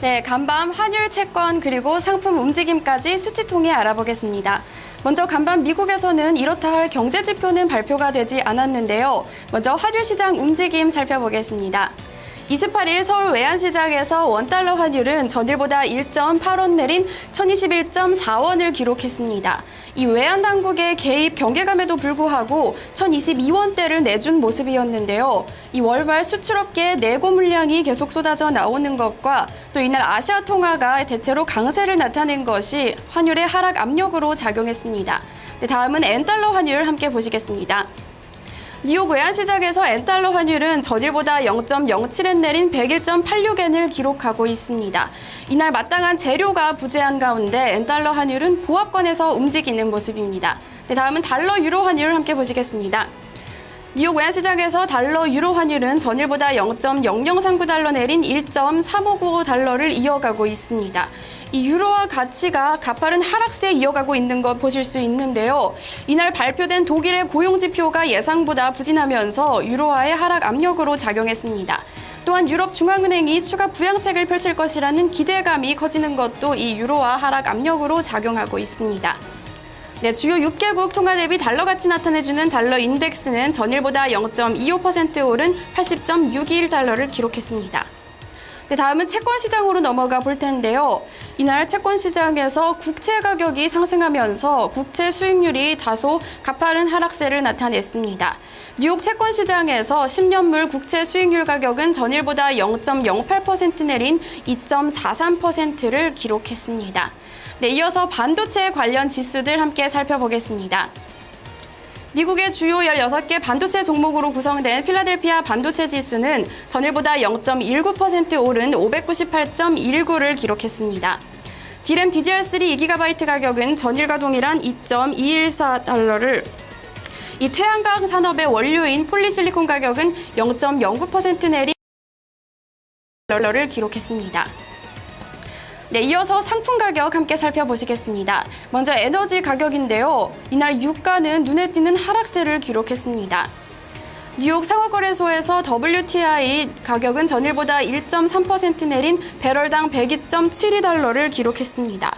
네, 간밤 환율 채권 그리고 상품 움직임까지 수치 통해 알아보겠습니다. 먼저 간밤 미국에서는 이렇다 할 경제 지표는 발표가 되지 않았는데요. 먼저 환율 시장 움직임 살펴보겠습니다. 28일 서울 외환시장에서 원달러 환율은 전일보다 1.8원 내린 1021.4원을 기록했습니다. 이 외환 당국의 개입 경계감에도 불구하고 1022원대를 내준 모습이었는데요. 이 월말 수출업계의 내고 물량이 계속 쏟아져 나오는 것과 또 이날 아시아 통화가 대체로 강세를 나타낸 것이 환율의 하락 압력으로 작용했습니다. 네, 다음은 엔달러 환율 함께 보시겠습니다. 뉴욕 외환시장에서 엔달러 환율은 전일보다 0.07엔 내린 101.86엔을 기록하고 있습니다. 이날 마땅한 재료가 부재한 가운데 엔달러 환율은 보합권에서 움직이는 모습입니다. 네, 다음은 달러 유로 환율 함께 보시겠습니다. 뉴욕 외환시장에서 달러 유로 환율은 전일보다 0.0039달러 내린 1.3595 달러를 이어가고 있습니다. 이 유로화 가치가 가파른 하락세 이어가고 있는 것 보실 수 있는데요. 이날 발표된 독일의 고용 지표가 예상보다 부진하면서 유로화의 하락 압력으로 작용했습니다. 또한 유럽 중앙은행이 추가 부양책을 펼칠 것이라는 기대감이 커지는 것도 이 유로화 하락 압력으로 작용하고 있습니다. 네, 주요 6개국 통화 대비 달러 가치 나타내주는 달러 인덱스는 전일보다 0.25% 오른 80.61달러를 기록했습니다. 네, 다음은 채권 시장으로 넘어가 볼 텐데요. 이날 채권 시장에서 국채 가격이 상승하면서 국채 수익률이 다소 가파른 하락세를 나타냈습니다. 뉴욕 채권 시장에서 10년물 국채 수익률 가격은 전일보다 0.08% 내린 2.43%를 기록했습니다. 네, 이어서 반도체 관련 지수들 함께 살펴보겠습니다. 미국의 주요 16개 반도체 종목으로 구성된 필라델피아 반도체 지수는 전일보다 0.19% 오른 598.19를 기록했습니다. 디램 DDR3 2GB 가격은 전일과 동일한 2.214달러를 이 태양광 산업의 원료인 폴리실리콘 가격은 0.09% 내린 달러를 기록했습니다. 네, 이어서 상품 가격 함께 살펴보시겠습니다. 먼저 에너지 가격인데요. 이날 유가는 눈에 띄는 하락세를 기록했습니다. 뉴욕 상호거래소에서 WTI 가격은 전일보다 1.3% 내린 배럴당 102.72달러를 기록했습니다.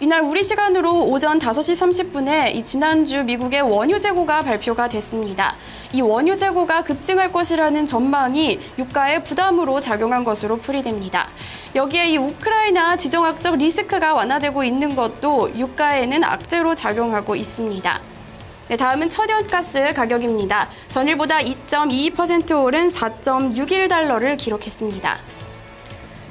이날 우리 시간으로 오전 5시 30분에 이 지난주 미국의 원유 재고가 발표가 됐습니다. 이 원유 재고가 급증할 것이라는 전망이 유가에 부담으로 작용한 것으로 풀이됩니다. 여기에 이 우크라이나 지정학적 리스크가 완화되고 있는 것도 유가에는 악재로 작용하고 있습니다. 네, 다음은 천연가스 가격입니다. 전일보다 2.22% 오른 4.61달러를 기록했습니다.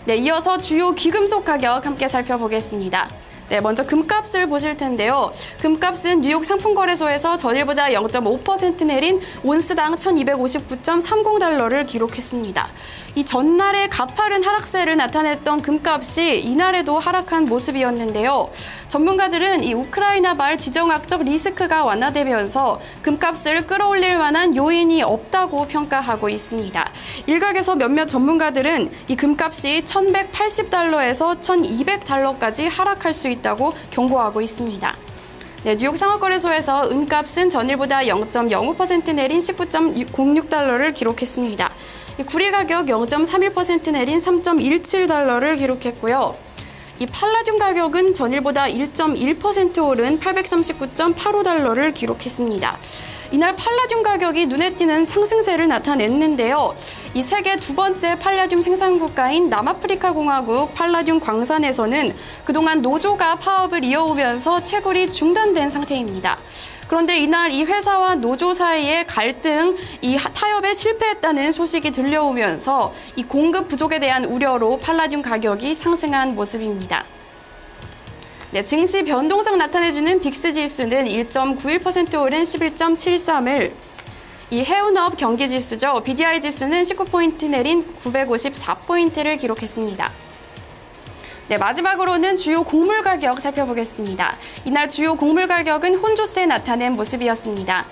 네, 이어서 주요 귀금속 가격 함께 살펴보겠습니다. 네, 먼저 금값을 보실 텐데요. 금값은 뉴욕 상품거래소에서 전일보다 0.5% 내린 온스당 1259.30달러를 기록했습니다. 이 전날에 가파른 하락세를 나타냈던 금값이 이날에도 하락한 모습이었는데요. 전문가들은 이 우크라이나 발 지정학적 리스크가 완화되면서 금값을 끌어올릴 만한 요인이 없다고 평가하고 있습니다. 일각에서 몇몇 전문가들은 이 금값이 1180달러에서 1200달러까지 하락할 수 있다 고 경고하고 있습니다. 네, 뉴욕 상업거래소에서 은값은 전일보다 0.05% 내린 19.06달러를 기록했습니다. 이 구리 가격 0.31% 내린 3.17달러를 기록했고요. 이 팔라듐 가격은 전일보다 1.1% 오른 839.85달러를 기록했습니다. 이날 팔라듐 가격이 눈에 띄는 상승세를 나타냈는데요. 이 세계 두 번째 팔라듐 생산 국가인 남아프리카 공화국 팔라듐 광산에서는 그동안 노조가 파업을 이어오면서 채굴이 중단된 상태입니다. 그런데 이날 이 회사와 노조 사이의 갈등, 이 타협에 실패했다는 소식이 들려오면서 이 공급 부족에 대한 우려로 팔라듐 가격이 상승한 모습입니다. 네, 증시 변동성 나타내주는 빅스 지수는 1.91% 오른 11.73을 이 해운업 경기 지수죠. BDI 지수는 19포인트 내린 954포인트를 기록했습니다. 네, 마지막으로는 주요 곡물 가격 살펴보겠습니다. 이날 주요 곡물 가격은 혼조세 나타낸 모습이었습니다.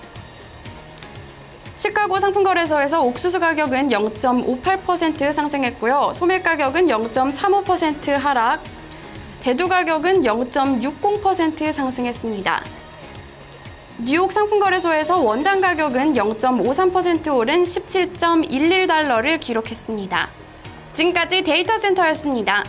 시카고 상품거래소에서 옥수수 가격은 0.58% 상승했고요. 소매 가격은 0.35% 하락, 대두 가격은 0.60% 상승했습니다. 뉴욕 상품거래소에서 원당 가격은 0.53% 오른 17.11달러를 기록했습니다. 지금까지 데이터 센터였습니다.